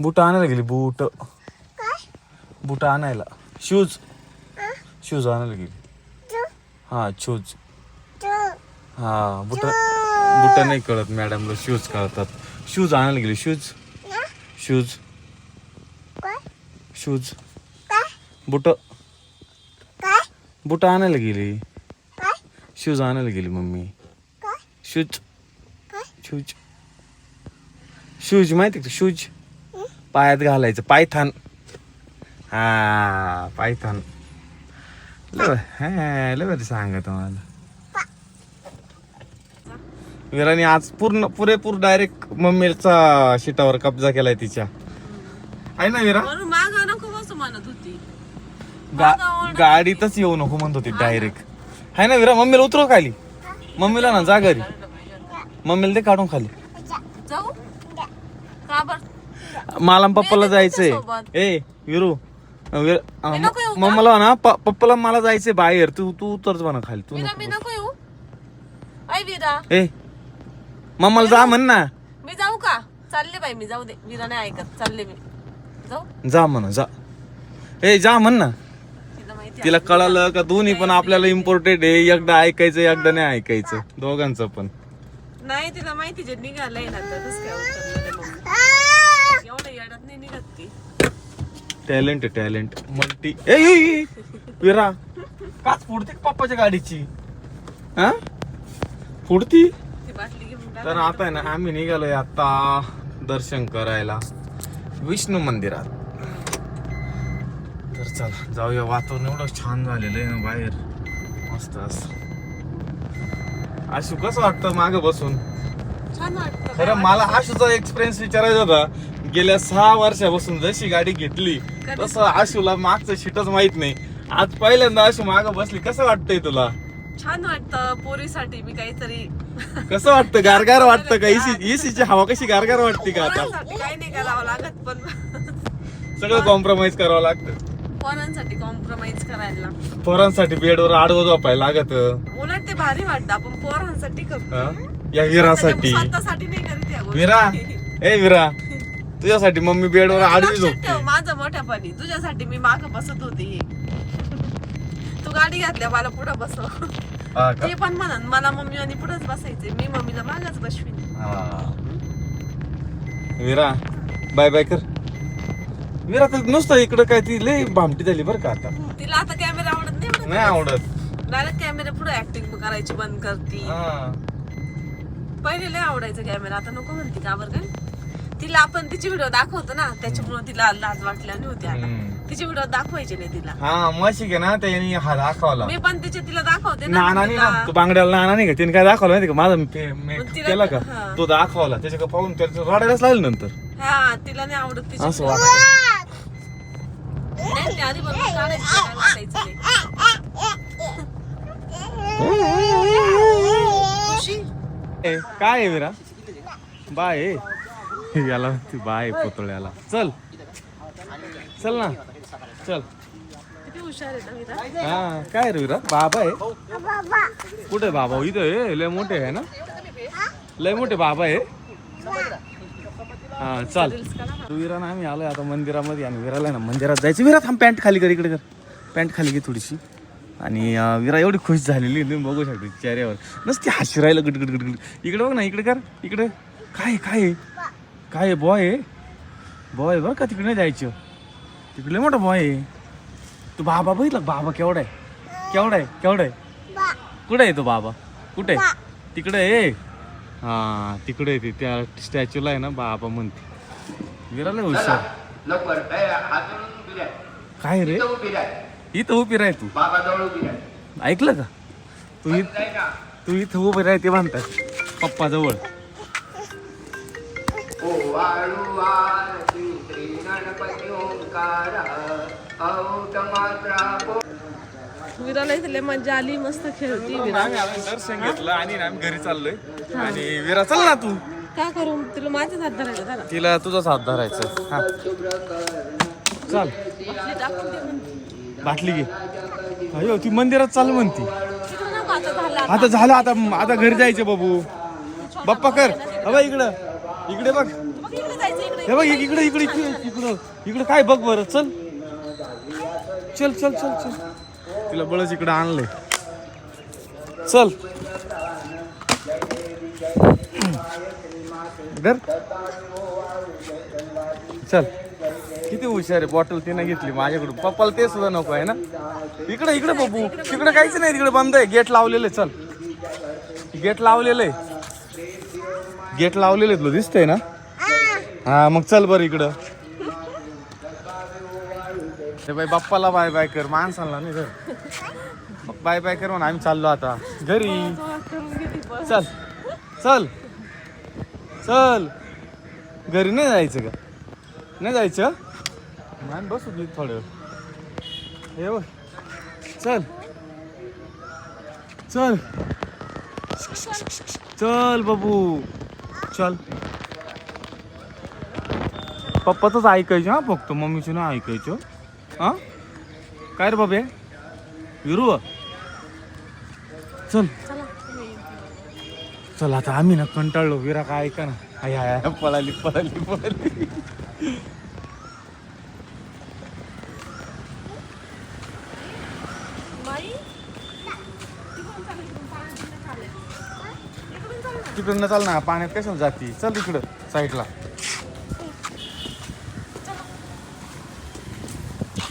बूट आणायला गेली बूट. बूट आणायला. शूज. शूज आणायला गेली. हा शूज. हा बुट. बुट नाही कळत मॅडमला शूज कळतात. शूज आणायला गेली शूज. शूज. शूज. बुट. बुट आणायला गेली. शूज आणायला गेली मम्मी. शूज. शूज. शूज माहिती का? शूज. पायात घालायचं. पायथान. हा पायथान. हा भारी सांगत मला. विराने आज पूर्ण पुरेपूर डायरेक्ट मम्मीचा शिटावर कब्जा केलाय तिच्या. आहे ना विरा? म्हणत होती. गा- गाडीतच येऊ नको म्हणत होती डायरेक्ट आहे ना विरा? मम्मीला उतरव खाली. मम्मीला ना जा घरी. मम्मीला ते काढून खाली जाऊ का बर मला पप्पाला जायचंय. सोबत. ए विरू विर- अं, मी नको येऊ का? मम्माला ना प- पप्पाला मला जायचंय बाहेर. तू तू उतरच म्हणा खाली तू विरा नको मी नको येऊ. ऐ विरा. ए मम्माला जा म्हण ना. मी जाऊ का? चालले बाई मी जाऊ दे. विरा नाही ऐकत. चालले मी. जाऊ. जा म्हणा जा. ए जा म्हण ना. तिला माहिती तिला कळालं का दोन्ही पण आपल्याला इम्पॉर्टेंट आहे. एकदा ऐकायचं एकदा नाही ऐकायचं. दोघांचं पण. आहे. नाही तिला माहिती जे निघालंय ना तर काय नाही निघत ती. टॅलेंट आहे टॅलेंट. मल्टी ए ए, ए, विरा. काच फोडते का पप्पाच्या गाडीची? हा? फोडती? ती बाटली घेऊन टाक. तर आता आहे ना आम्ही निघालोय आता दर्शन करायला विष्णू मंदिरात. तर चला जाऊया. वातावरण एवढं छान झालेलं आहे ना बाहेर. मस्त असं. आशू कसं वाटतं मागं बसून? छान वाटतं. खरं मला आशूचा एक्सपिरियन्स विचारायचा होता. गेल्या सहा वर्षापासून जशी गाडी घेतली तसं आशूला मागचं शिटच माहीत नाही. आज पहिल्यांदा आशू मागं बसली. कसं वाटतंय तुला? छान वाटतं पोरीसाठी मी काहीतरी. कसं वाटतं? गारगार वाटतं का? एसी एसीची हवा कशी गारगार वाटते का आता? काही नाही करावं लागत पण सगळं कॉम्प्रोमाइज करावं लागतं. पोरांसाठी कॉम्प्रोमाइज करायला पोरांसाठी बेडवर आडवं झोपायला लागत. उलट ते भारी वाटतं आपण पोरांसाठी करतो? या विरासाठी. स्वतःसाठी नाही करत या गोष्टी. विरा. ए विरा. तुझ्यासाठी मम्मी बेडवर आडवी लक्षात झोपते. ठेव, माझं मोठ्यापणी तुझ्यासाठी मी माग बसत होती. तू गाडी घातल्या मला पुढे बसव. हा का? ते पण म्हणन मला मम्मी आणि पुढेच बसायचे मी मम्मीला मागच बसवीन. हा. विरा बाय बाय कर. विरा तर नुसतं इकडं काय ती लय भामटी झाली बरं का आता. तिला आता कॅमेरा आवडत नाही नाही आवडत. डायरेक्ट कॅमेरा पुढे ऍक्टिंग करायची बंद करती. हा. पहिले लय आवडायचं कॅमेरा आता नको म्हणते का बरं काय तिला आपण तिची व्हिडिओ दाखवतो ना त्याच्यामुळे तिला लाज वाटल्याने होती आता. तिची व्हिडिओ दाखवायची नाही तिला हा मशी घे ना त्याने हा दाखवला मी पण तिचे तिला दाखवते ना नाना नाही. ना तू बांगड्याला नाना नाही का त्याने काय दाखवलं माहिती का माझा मी पे- मग make तिला- केला का हा. तो दाखवला त्याच्या पाहून त्याचं रडायलाच लागलं नंतर हा तिला नाही आवडत तिची असं. वाटतं नाही, ते आधी बरोबर काढायचं काय वाटायचं नाही. खुशी? ए, काय आहे विरा बाय आहे. याला ती बाय पुतळ्याला. चल. चल ना. चल. किती हुशार आहे ना विरा? हा काय रे विरा बाबा आहे? कुठे बाबा? इथं आहे लय मोठे आहे ना? लय मोठे बाबा आहे? हा चल. विरा ना आम्ही आलोय आता मंदिरामध्ये आणि विराला ना मंदिरात जायचं. विरा थांब पॅन्ट खाली कर इकडे कर. पॅन्ट खाली घे थोडीशी. आणि विरा एवढी खुश झालेली तुम्ही बघू शकता चेहऱ्यावर. नसती हशी राहिलं गट गट गट गट इकडे बघ ना इकडे कर इकडे. काय काय आहे? काय बॉय आहे बॉय बघ का तिकडे नाही जायचं? तिकडे लय मोठा बॉय आहे. तू बाबा बघितला? बाबा केवढा आहे? केवढा आहे? केवढा आहे? कुठे आहे तो बाबा? कुठे? आहे? तिकडे आहे? हा तिकडे आहे ते. त्या स्टॅच्यूला आहे ना बाबा म्हणते. विराला हुशार. काय रे? इथं उभी राह. इथं तू. ऐकलं का? तू इ जाय ना. तू इथं उभी राह ते म्हणतात. पप्पा जवळ. श्री गणपती ओंकार औट मात्रा विराला मजा आली मस्त खेळती विरा आम्ही आम्ही दर्शन घेतलं आणि आम्ही घरी चाललोय. आणि विरा चल ना तू. का करू? तुला माझ्याच हात धरायचं तिला तुझाच हात धरायचं हा. चल. टाकून दे म्हणते. बाटली घे. अयो ती मंदिरात चाल म्हणती. नको आता झाला आता. झालं आता आता घरी जायचं बाबू. बाप्पा कर. अबा इकडं. इकडे बघ. मग इकडे जायचं इकडे हे बघ इकडे इकडे इकडे इकडं इकडं काय बघ बरं चल. चल चल चल चल. तिला बळच इकडे आणले चल. धर. चल. किती हुशार आहे बॉटल तिने घेतली माझ्याकडून. पप्पाला ते सुद्धा नको आहे ना? इकडे इकडे बघू. तिकडे काहीच नाही तिकडे बंद आहे. गेट लावलेलं आहे चल. गेट लावलेलं आहे. गेट लावलेले तुला दिसतंय ना? हा मग चल बरं इकडं. ते बाई बाप्पाला बाय बाय कर. माणसाला नाही तर बाय बाय कर म्हणून आम्ही चाललो आता. घरी. चल चल चल. घरी नाही जायचं का? नाही जायचं? नाही बसू दे थोडं हे चल. चल. चल बाबू. चल. पप्पाचंच ऐकायचो हा फक्त मम्मीचं ना ऐकायचो. हा? काय रे बाबे? विरू? चल. चल आता आम्ही ना कंटाळलो विरा काय ऐका ना. आय आय पळाली पळाली पळाली माई तिकडनं चाल ना पाण्यात कशाला जाती? चल इकडं साईडला.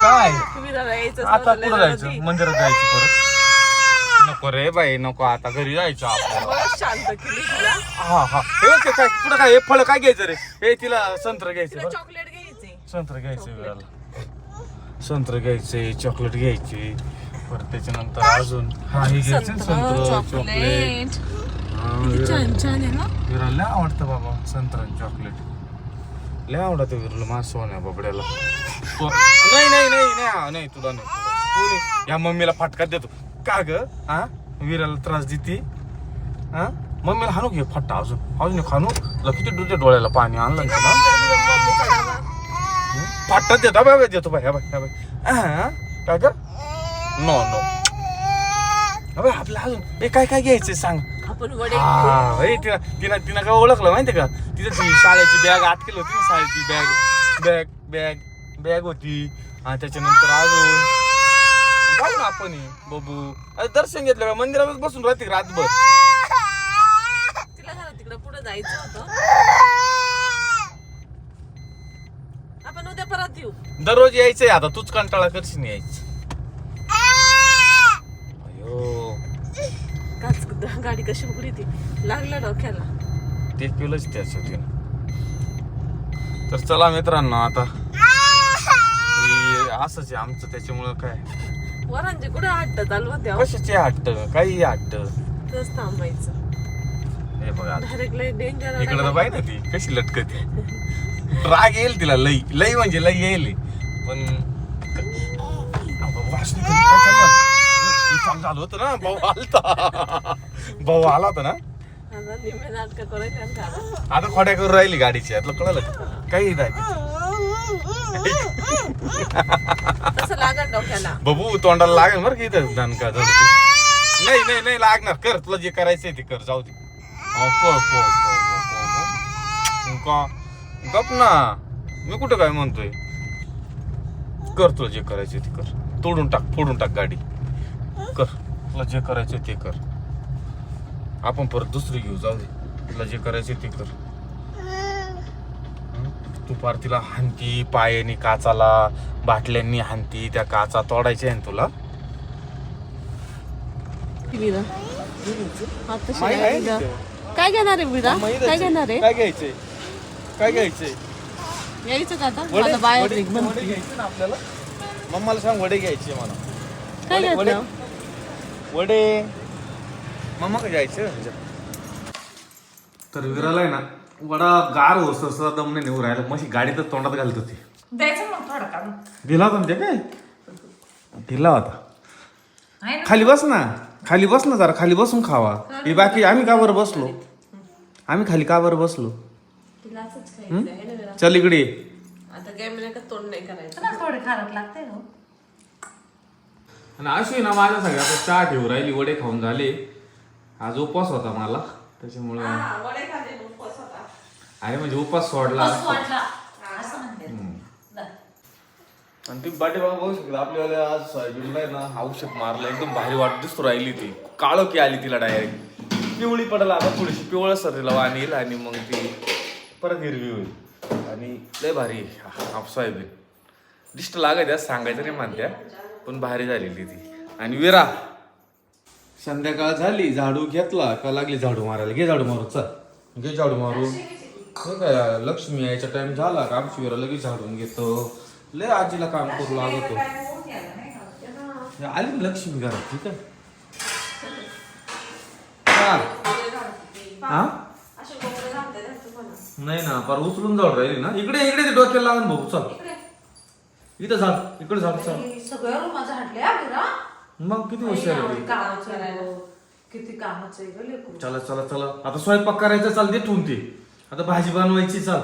काय? तुम्ही जरा यायचं आता कुठं जायचं? ती. मंदिरात जायचं परत? नको रे बाई नको. आता घरी जायचं आपल्याला. बरं शांत केली तिला? हा हा. हे बघ ते काय पुढं काय? हे फळ काय घ्यायचं रे? हे तिला संत्र घ्यायचं तिला बरं. चॉकलेट घ्यायचे संत्र घ्यायचे विराला. संत्र घ्यायचे चॉकलेट घ्यायचे परत त्याच्यानंतर अजून हा हे घ्यायचं ना, संत्र चॉकलेट विरा- छान छान आहे ना? विराला लय आवडतं बाबा संत्र आणि चॉकलेट लय आवडतं विराला माझ सोन्या बाबड्याला. नाही नाही नाही नाही नाही तुला नाही तुला. तू नाही. या मम्मीला फटका देतो. का ग? हा? विराला त्रास देते. हा? मम्मीला हाणू घे फट्टा अजून. अजून एक हाणू. तुला किती तुझ्या डोळ्याला? पाणी आणलं ना तुला. फाटत देतो बाय देतो बाय ह्या बाय बाय हा, काय कर नो नो. अबे आपलं अजून. हे काय काय घ्यायचं सांग? आपण वडे हा हे तिनं तिनं तिनं काय ओळखलं माहिती का? तिथं ती शाळेची बॅग आटकेल होती ना शाळेची बॅग बॅग बॅग बॅग होती. आणि त्याच्यानंतर अजून. जाऊ ना आपण हे, बबू. अरे दर्शन घेतलं का? मंदिरात बसून राहते रातभर? तिला घरा तिकडे पुढे जायचं होतं. आपण उद्या परत येऊ. दररोज यायचंय आता. तूच कंटाळा करशील यायचं अयो काच गाडी कशी उघडी ती. लागलं डोक्याला. ते केलंच त्यासाठी तर चला मित्रांनो आता. हे असंच आहे आमचं त्याच्यामुळं काय? वरांचे कुठे हट्ट चालू होते कशाचे हट्ट? काही हट्ट. तस थांबायचं. हे बघा डायरेक्ट लय डेंजर इकडे तर पाहिजे ना ती कशी लटकते. राग येईल तिला लई. लई म्हणजे लई येईल. पण वासनी काय? चालू झालं होतं. ना भाऊ आलता. भाऊ आला होता ना? आता खोड्या करून राहिली गाडीची यातलं कळलं का? काही नाही. बबू तोंडाला लागेल बरं की इथं दणका नाही नाही नाही लागणार. कर तुला जे करायचंय ते कर जाऊ दे. गप ना. मी कुठं काय म्हणतोय? कर तुला जे करायचंय ते कर. तोडून टाक फोडून टाक गाडी. कर. तुला जे करायचंय ते कर. आपण परत दुसरी घेऊ जाऊ दे. तुला जे करायचंय ते कर? तू पार तिला हानती पायानी काचाला बाटल्यांनी हानती त्या काचा तोडायच्या आहे ना तुला. विरा आता माई शिवाय आहे विरा. तिथे. काय घेणार आहे विरा काय घेणार आहे? काय घ्यायचंय काय घ्यायचंय यायचं का आता? बाहेर निघ म्हणते. घ्यायचे ना आपल्याला? मम्माला सांग वडे घ्यायचे मला. काय वडे घेतलं वडे. मम्मा का घ्यायचे तर विराला आहे ना वडा गार होस दम नाही नेऊ राहिला. मशी गाडीतच तोंडात घालत होती. द्यायचं मग थोडं काढून. दिला होता ना ते काय? दिला होता. आहे ना. खाली बस ना. खाली बस ना जरा खाली बसून खावा. हे बाकी आम्ही का बरं बसलो? आम्ही खाली का बरं बसलो? तिला असंच खायचं आहे ना विरा. चल इकडे ये. आता काय म्हणजे का तोंड नाही करायचं? तुला थोडे खारट लागते हो. आणि अशी ना माझ्या सगळ्यात चहा ठेवू राहिली वडे खाऊन झाले. आज उपवास होता मला. त्याच्यामुळं वडे खाल्ले उपवास होता. आहे म्हणजे उपवास सोडला आणि ती बाटी बाबा बघू शकता आपल्याला आज सोयाबीनला आहे ना औषध मारलं एकदम भारी वाट दिसतो राहिली ती. काळो की आली तिला डायरेक्ट पिवळी पडला आता थोडीशी पिवळ सर तिला वाणी येईल आणि मग ती परत हिरवी होईल. आणि लय भारी सोयाबीन. दिष्ट लागायच्या सांगायचं नाही म्हणत्या. पण भारी झालेली ती. आणि विरा संध्याकाळ झाली झाडू घेतला का लागली झाडू मारायला? घे झाडू मारू चल. घे झाडू मारू. हे काय लक्ष्मी यायचा टाइम झाला का? आमची विरा लगेच झाडून घेतो. लय आजीला काम करू लागतो. आली ना लक्ष्मी घरात ठीक आहे? हा. नाही ना पर उचलून जाऊ राहिली ना. इकडे इकडे डोक्याला लागून भाऊ चल. इथं झाड इकडे झाड चल हे सगळं रूम झाडले हा बिरा मग किती हुशार आहे ती. कामाचं आहे. किती कामाचं आहे गं लेकरू. चला चला चला आता स्वयंपाक करायचा चाल दे ठेवून ते आता भाजी बनवायची चाल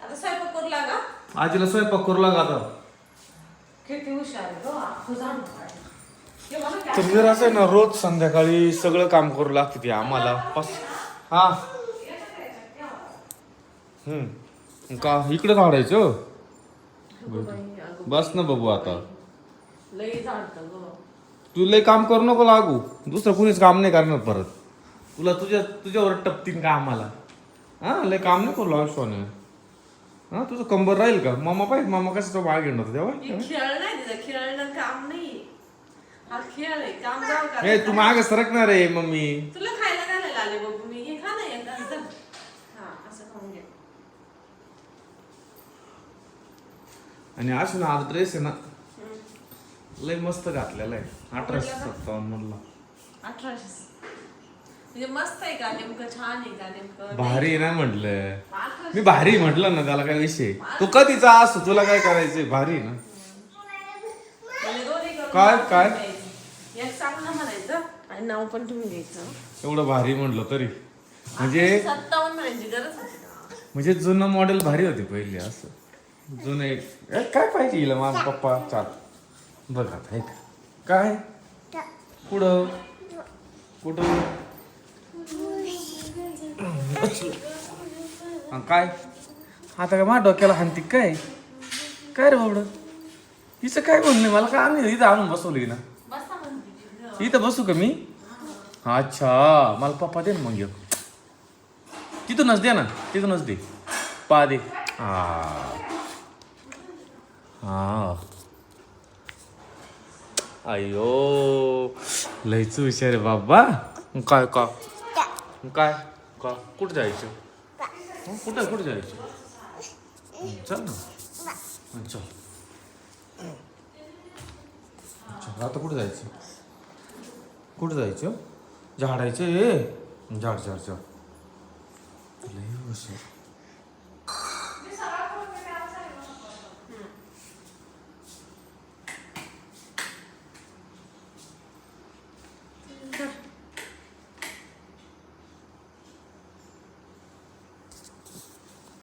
आता स्वयंपाक करू लागा आजीला स्वयंपाक करू लागा आता किती हुशार आहे गं. काढलं. हे काय. तर जर असं आहे ना रोज संध्याकाळी सगळं काम करू लागते ती आम्हाला पास हा हम्म का इकडे काढायचं बस ना बघू आता. लई झाडतं ग. तू लय काम करू नको लागू. दुसरं कुणीच काम नाही करणार परत. तुला तुझ्या तुझ्यावर टपतीन का आम्हाला? हा लय काम नाही करू लागू सोने. हा तुझं कंबर राहील का? मामा पाहिजे मामा कशाचा माग घेणार होता तेव्हा हे खेळ नाही तिथं. खेळणं काम नाही. हा खेळ आहे. काम जाऊ का? ए तू माग सरकणार आहे मम्मी. तुला खायला घालायला आले बघू मी हे खा ना एकदा इथं. हा असं खाऊन घे आणि अशी ना आज ड्रेस आहे ना. लय मस्त घातलेला आहे. अठराशे सत्तावन्न मधला अठराशे म्हणजे मस्त आहे का? नेमकं छान आहे का? नेमकं भारी ना म्हटलं. मी भारी म्हटलं ना त्याला काय विषय तू कधीचा असतो तुला काय करायचंय? भारी ना. म्हणजे दोन्ही करून काय- काय? पण द्यायचं. एक चांगलं म्हणायचं आणि नाव पण ठेवून घ्यायचं एवढं भारी म्हटलं तरी. म्हणजे सत्तावन्न म्हणायची गरज होती ना म्हणजे जुनं मॉडेल भारी होते पहिले असं. जुनं. ए, काय पाहिजे हिला माझा पप्पा? चाल. बघ आता हे काय? कुठं? कुठं? काय? आता काय माझ्या डोक्याला हानती काय? काय रे बाबड? हिचं काय म्हणणे मला काय आम्ही इथं आणून बसवली ना इथं बसू का मी? अच्छा मला पप्पा दे ना मग तिथूनच दे ना तिथूनच दे. पा दे. हा हा. अयो. लयच हुशार आहे बाबा. काय का? काय? का? कुठं जायचं? हं, कुठं कुठं जायचं? चल ना. चल. अच्छा आता कुठं जायचं? कुठं जायचं? झाडायचं ए? झाड झाड झाड. लय हुशार.